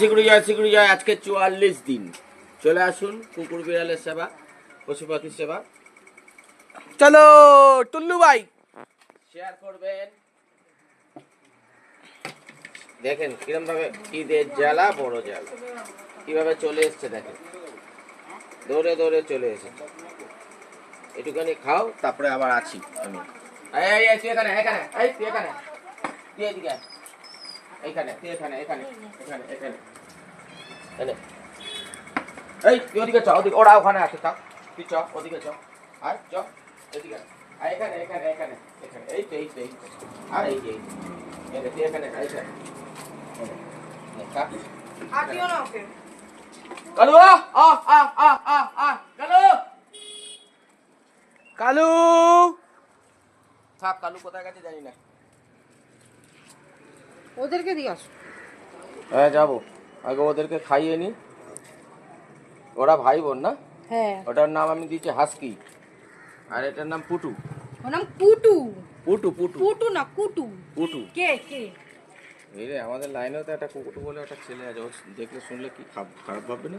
জয় জয় আজকে চুয়াল্লিশ দিন। চলে আসুন কুকুর বিড়ালের সেবা পশু পাখির সেবা। চলো টুল্লু ভাই। শেয়ার করবেন। দেখেন কিরম ভাবে ঈদের জ্বালা বড় জ্বালা। কীভাবে চলে এসছে দেখেন। দৌড়ে দৌড়ে চলে এসেছে। একটুখানি খাও তারপরে আবার আছি আমি। এই, তুই এখানে এখানে এই তুই এখানে। তুই এদিকে আয়। এইখানে এখানে এখানে এখানে। এখানে এই তুই ওদিকে চ ওদিকে ওরা ওখানে আছে চ তুই চ ওদিকে চ। আয় চ এদিকে আয়। আয় এখানে এখানে এখানে এখানে। এই তো এই তো এই আর এই যে এই তুই এখানে এখানে। আটিও না ওকে। কালু আ আ আ আ আ আ কালু। কালু। থাক কালু কোথায় গেছে জানি না। ওদেরকে দিয়ে আসো। হ্যাঁ যাব। আগে ওদেরকে খাইয়ে নি। ওরা ভাই বোন না? হ্যাঁ। ওটার নাম আমি দিয়েছি হাস্কি। আর এটার নাম পুটু। ওর নাম কুটু পুটু পুটু। কুটু না কুটু। পুটু। কে কে? এই রে আমাদের লাইনেও তো একটা কুকুটু বলে একটা ছেলে আছে। ও দেখলে শুনলে কি খাব- খারাপ ভাববে না?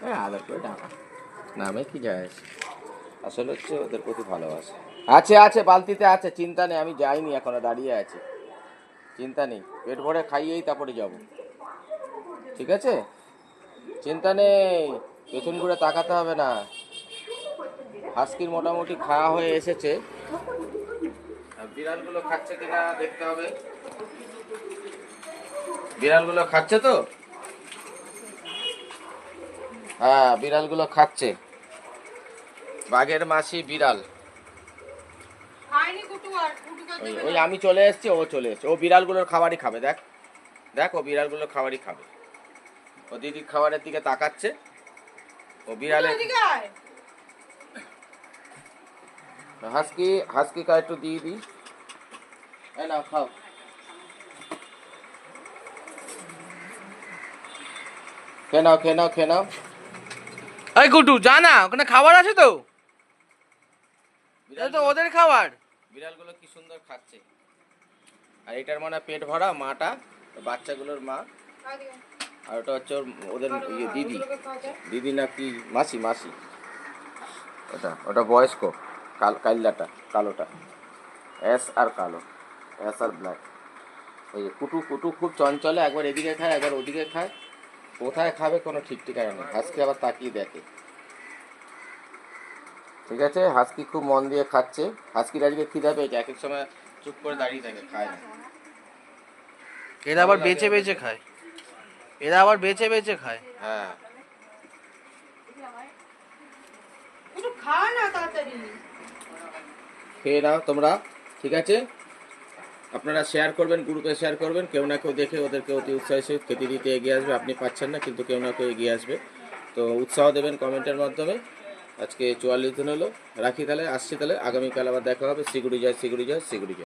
হ্যাঁ আদর করে ডাকা। নামে কি যায় আসে? আসলে হচ্ছে ওদের প্রতি ভালোবাসা। আছে আছে বালতিতে আছে। চিন্তা নেই আমি যাইনি এখনও দাঁড়িয়ে আছি। চিন্তা নেই। পেট ভরে খাইয়েই তারপরে যাব। ঠিক আছে? চিন্তা নেই। পেছন ঘুরে তাকাতে হবে না। হাস্কির মোটামুটি খাওয়া হয়ে এসেছে। বিড়ালগুলো খাচ্ছে কিনা দেখতে হবে। বিড়ালগুলো খাচ্ছে তো? হ্যাঁ বিড়ালগুলো খাচ্ছে। বাঘের মাসি বিড়াল খায়নি কুটু আর কুটুকে ওই ওই আমি চলে এসেছি ও চলে এসেছে। ও বিড়ালগুলোর খাবারই খাবে দেখ। দেখ ও বিড়ালগুলোর খাবারই খাবে। ও দিদির খাবারের দিকে তাকাচ্ছে। ও বিড়ালের আয় হাসকি হাসকি কা একটু দিয়ে দিই। এই খাও। খেয়ে নাও খেয়ে নাও খেয়ে নাও। এই কুটু যা না ওখানে খাবার আছে তো? এটা তো ওদের খাবার। বিড়ালগুলো কি সুন্দর খাচ্ছে। আর এটার মানে পেট ভরা মাটা বাচ্চাগুলোর মা। আর ওটা হচ্ছে ওদের ইয়ে দিদি। দিদি না কি মাসি মাসি। ওটা ওটা বয়স্ক কাল কাইল্লাটা কালোটা। এস আর কালো এস আর ব্ল্যাক। ওই যে কুটু কুটু খুব চঞ্চলে একবার এদিকে খায় একবার ওদিকে খায়। কোথায় খাবে কোনো ঠিক ঠিকানা নেই। হাসকি আবার তাকিয়ে দেখে। ঠিক আছে? হাসকি খুব মন দিয়ে খাচ্ছে। হাসকির আজকে খিদা পেয়েছে এক এক সময় চুপ করে দাঁড়িয়ে থাকে খায় না। এরা আবার বেঁচে বেচে খায়। এরা আবার বেঁচে বেচে খায়। হ্যাঁ। খা না তাড়াতাড়ি। খেয়ে নাও তোমরা ঠিক আছে? আপনারা শেয়ার করবেন গ্রুপে শেয়ার করবেন। কেউ না কেউ দেখে ওদেরকে অতি উৎসাহের সহিত খেতে দিতে এগিয়ে আসবে। আপনি পাচ্ছেন না কিন্তু কেউ না কেউ এগিয়ে আসবে। তো উৎসাহ দেবেন কমেন্টের মাধ্যমে। আজকে চুয়াল্লিশ দিন হলো। রাখি তাহলে আসছি তাহলে আগামীকাল আবার দেখা হবে। শিগুড়ি যায় শিগুড়ি যায় শিগুড়ি যায়।